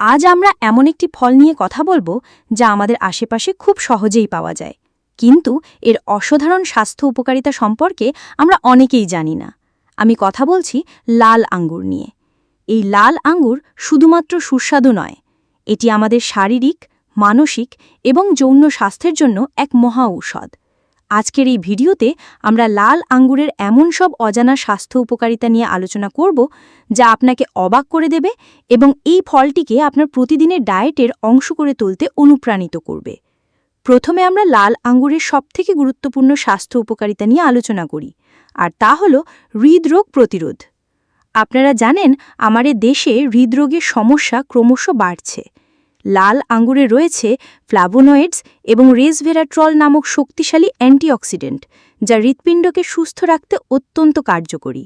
আজ আমরা এমন একটি ফল নিয়ে কথা বলব যা আমাদের আশেপাশে খুব সহজেই পাওয়া যায়। কিন্তু এর অসাধারণ স্বাস্থ্য উপকারিতা সম্পর্কে আমরা অনেকেই জানি না। আমি কথা বলছি লাল আঙ্গুর নিয়ে। এই লাল আঙ্গুর শুধুমাত্র সুস্বাদু নয়, এটি আমাদের শারীরিক, মানসিক এবং যৌন স্বাস্থ্যের জন্য এক মহা ঔষধ। আজকের এই ভিডিওতে আমরা লাল আঙ্গুরের এমন সব অজানা স্বাস্থ্য উপকারিতা নিয়ে আলোচনা করব যা আপনাকে অবাক করে দেবে এবং এই ফলটিকে আপনার প্রতিদিনের ডায়েটের অংশ করে তুলতে অনুপ্রাণিত করবে। প্রথমে আমরা লাল আঙ্গুরের সবথেকে গুরুত্বপূর্ণ স্বাস্থ্য উপকারিতা নিয়ে আলোচনা করি, আর তা হল হৃদরোগ প্রতিরোধ। আপনারা জানেন, আমাদের দেশে হৃদরোগের সমস্যা ক্রমশ বাড়ছে। লাল আঙ্গুরে রয়েছে ফ্লাভোনয়েডস এবং রেসভেরাট্রল নামক শক্তিশালী অ্যান্টিঅক্সিডেন্ট, যা হৃৎপিণ্ডকে সুস্থ রাখতে অত্যন্ত কার্যকরী।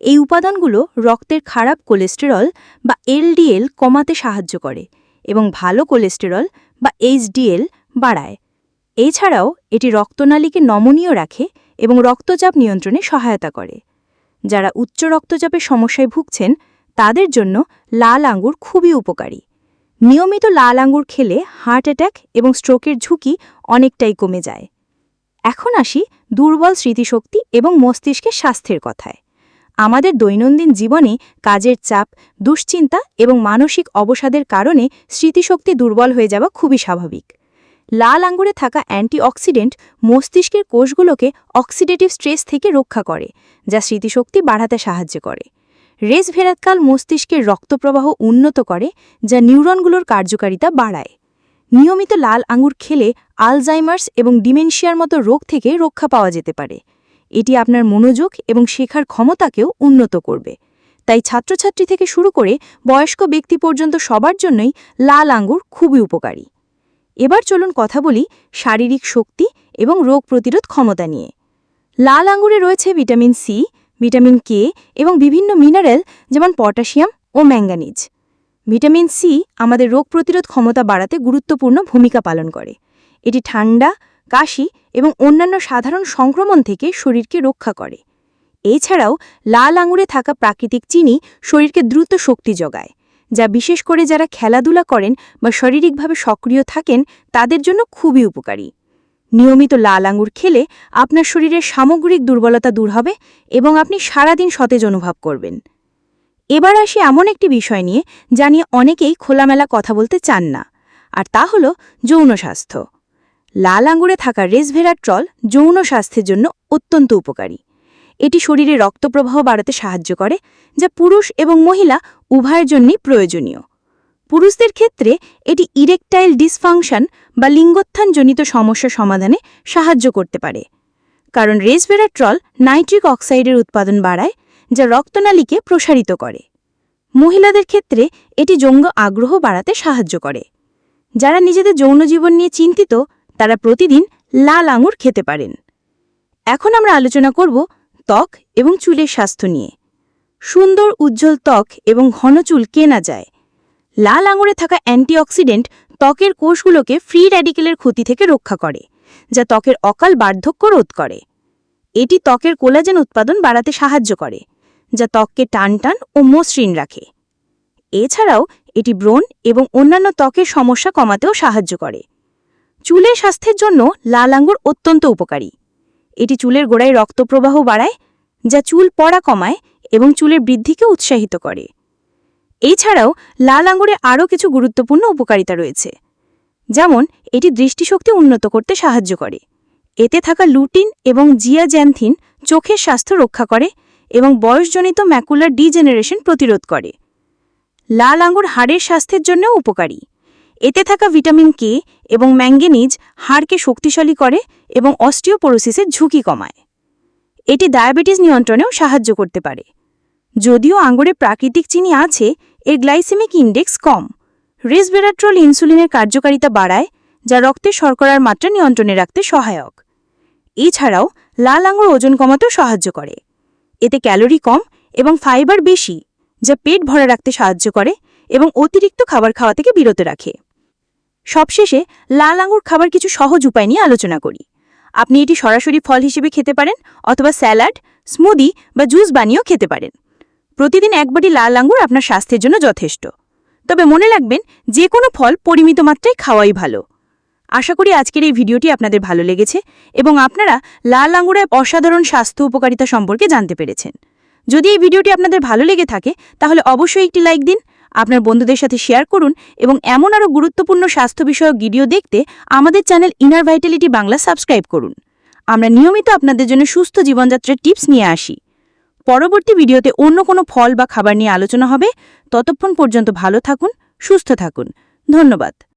এই উপাদানগুলো রক্তের খারাপ কোলেস্টেরল বা এলডিএল কমাতে সাহায্য করে এবং ভালো কোলেস্টেরল বা এইচডিএল বাড়ায়। এছাড়াও এটি রক্তনালীকে নমনীয় রাখে এবং রক্তচাপ নিয়ন্ত্রণে সহায়তা করে। যারা উচ্চ রক্তচাপের সমস্যায় ভুগছেন, তাদের জন্য লাল আঙ্গুর খুবই উপকারী। নিয়মিত লাল আঙ্গুর খেলে হার্ট অ্যাট্যাক এবং স্ট্রোকের ঝুঁকি অনেকটাই কমে যায়। এখন আসি দুর্বল স্মৃতিশক্তি এবং মস্তিষ্কের স্বাস্থ্যের কথায়। আমাদের দৈনন্দিন জীবনে কাজের চাপ, দুশ্চিন্তা এবং মানসিক অবসাদের কারণে স্মৃতিশক্তি দুর্বল হয়ে যাওয়া খুবই স্বাভাবিক। লাল আঙ্গুরে থাকা অ্যান্টিঅক্সিডেন্ট মস্তিষ্কের কোষগুলোকে অক্সিডেটিভ স্ট্রেস থেকে রক্ষা করে, যা স্মৃতিশক্তি বাড়াতে সাহায্য করে। রেসভেরাতকাল মস্তিষ্কের রক্তপ্রবাহ উন্নত করে, যা নিউরনগুলোর কার্যকারিতা বাড়ায়। নিয়মিত লাল আঙুর খেলে আলজাইমার্স এবং ডিমেনশিয়ার মতো রোগ থেকে রক্ষা পাওয়া যেতে পারে। এটি আপনার মনোযোগ এবং শেখার ক্ষমতাকেও উন্নত করবে। তাই ছাত্রছাত্রী থেকে শুরু করে বয়স্ক ব্যক্তি পর্যন্ত সবার জন্যই লাল আঙ্গুর খুবই উপকারী। এবার চলুন কথা বলি শারীরিক শক্তি এবং রোগ প্রতিরোধ ক্ষমতা নিয়ে। লাল আঙ্গুরে রয়েছে ভিটামিন সি ভিটামিন কে এবং বিভিন্ন মিনারেল, যেমন পটাশিয়াম ও ম্যাঙ্গানিজ। ভিটামিন সি আমাদের রোগ প্রতিরোধ ক্ষমতা বাড়াতে গুরুত্বপূর্ণ ভূমিকা পালন করে। এটি ঠান্ডা, কাশি এবং অন্যান্য সাধারণ সংক্রমণ থেকে শরীরকে রক্ষা করে। এছাড়াও লাল আঙুরে থাকা প্রাকৃতিক চিনি শরীরকে দ্রুত শক্তি যোগায়, যা বিশেষ করে যারা খেলাধুলা করেন বা শারীরিকভাবে সক্রিয় থাকেন, তাদের জন্য খুবই উপকারী। নিয়মিত লাল আঙুর খেলে আপনার শরীরের সামগ্রিক দুর্বলতা দূর হবে এবং আপনি সারাদিন সতেজ অনুভব করবেন। এবার আসি এমন একটি বিষয় নিয়ে যা নিয়ে অনেকেই খোলামেলা কথা বলতে চান না, আর তা হল যৌন স্বাস্থ্য। লাল আঙুরে থাকা রেসভেরাট্রল যৌন স্বাস্থ্যের জন্য অত্যন্ত উপকারী। এটি শরীরে রক্তপ্রবাহ বাড়াতে সাহায্য করে, যা পুরুষ এবং মহিলা উভয়ের জন্যই প্রয়োজনীয়। পুরুষদের ক্ষেত্রে এটি ইরেকটাইল ডিসফাংশন বা লিঙ্গোত্থানজনিত সমস্যা সমাধানে সাহায্য করতে পারে। কারণ রেসভেরাট্রল নাইট্রিক অক্সাইডের উৎপাদন বাড়ায়, যা রক্তনালীকে প্রসারিত করে। মহিলাদের ক্ষেত্রে এটি যৌন আগ্রহ বাড়াতে সাহায্য করে। যারা নিজেদের যৌন জীবন নিয়ে চিন্তিত, তারা প্রতিদিন লাল আঙুর খেতে পারেন। এখন আমরা আলোচনা করব ত্বক এবং চুলের স্বাস্থ্য নিয়ে। সুন্দর উজ্জ্বল ত্বক এবং ঘন চুল কেনা যায় লাল আঙুরে থাকা অ্যান্টিঅক্সিডেন্ট ত্বকের কোষগুলোকে ফ্রি র্যাডিকেলের ক্ষতি থেকে রক্ষা করে, যা ত্বকের অকাল বার্ধক্য রোধ করে। এটি ত্বকের কোলাজেন উৎপাদন বাড়াতে সাহায্য করে, যা ত্বককে টানটান ও মসৃণ রাখে। এছাড়াও, এটি ব্রণ এবং অন্যান্য ত্বকের সমস্যা কমাতেও সাহায্য করে। চুলের স্বাস্থ্যের জন্য লাল আঙ্গুর অত্যন্ত উপকারী। এটি চুলের গোড়ায় রক্তপ্রবাহ বাড়ায়, যা চুল পড়া কমায় এবং চুলের বৃদ্ধিকে উৎসাহিত করে। এছাড়াও লাল আঙুরে আরও কিছু গুরুত্বপূর্ণ উপকারিতা রয়েছে। যেমন, এটি দৃষ্টিশক্তি উন্নত করতে সাহায্য করে। এতে থাকা লুটিন এবং জিয়াজ্যান্থিন চোখের স্বাস্থ্য রক্ষা করে এবং বয়সজনিত ম্যাকুলার ডিজেনারেশন প্রতিরোধ করে। লাল আঙ্গুর হাড়ের স্বাস্থ্যের জন্যও উপকারী। এতে থাকা ভিটামিন কে এবং ম্যাঙ্গেনিজ হাড়কে শক্তিশালী করে এবং অস্টিওপোরোসিসের ঝুঁকি কমায়। এটি ডায়াবেটিস নিয়ন্ত্রণেও সাহায্য করতে পারে। যদিও আঙুরে প্রাকৃতিক চিনি আছে এর গ্লাইসেমিক ইন্ডেক্স কম। রেসভেরাট্রল ইনসুলিনের কার্যকারিতা বাড়ায়, যা রক্তে শর্করার মাত্রা নিয়ন্ত্রণে রাখতে সহায়ক। এছাড়াও, লাল আঙুর ওজন কমাতেও সাহায্য করে। এতে ক্যালোরি কম এবং ফাইবার বেশি, যা পেট ভরা রাখতে সাহায্য করে এবং অতিরিক্ত খাবার খাওয়া থেকে বিরত রাখে। সবশেষে, লাল আঙুর খাবার কিছু সহজ উপায় নিয়ে আলোচনা করি। আপনি এটি সরাসরি ফল হিসেবে খেতে পারেন অথবা স্যালাড, স্মুদি বা জুস বানিয়েও খেতে পারেন। প্রতিদিন এক বাটি লাল আঙ্গুর আপনার স্বাস্থ্যের জন্য যথেষ্ট। তবে মনে রাখবেন, যে কোনো ফল পরিমিত মাত্রায় খাওয়াই ভালো। আশা করি আজকের এই ভিডিওটি আপনাদের ভালো লেগেছে এবং আপনারা লাল আঙুরের অসাধারণ স্বাস্থ্য উপকারিতা সম্পর্কে জানতে পেরেছেন। যদি এই ভিডিওটি আপনাদের ভালো লেগে থাকে, তাহলে অবশ্যই একটি লাইক দিন, আপনার বন্ধুদের সাথে শেয়ার করুন এবং এমন আরও গুরুত্বপূর্ণ স্বাস্থ্য বিষয়ক ভিডিও দেখতে আমাদের channel inner vitality Bangla subscribe করুন। আমরা নিয়মিত আপনাদের জন্য সুস্থ জীবনযাত্রার টিপস নিয়ে আসি। পরবর্তী ভিডিওতে অন্য কোনো ফল বা খাবার নিয়ে আলোচনা হবে। ততক্ষণ পর্যন্ত ভালো থাকুন, সুস্থ থাকুন। ধন্যবাদ।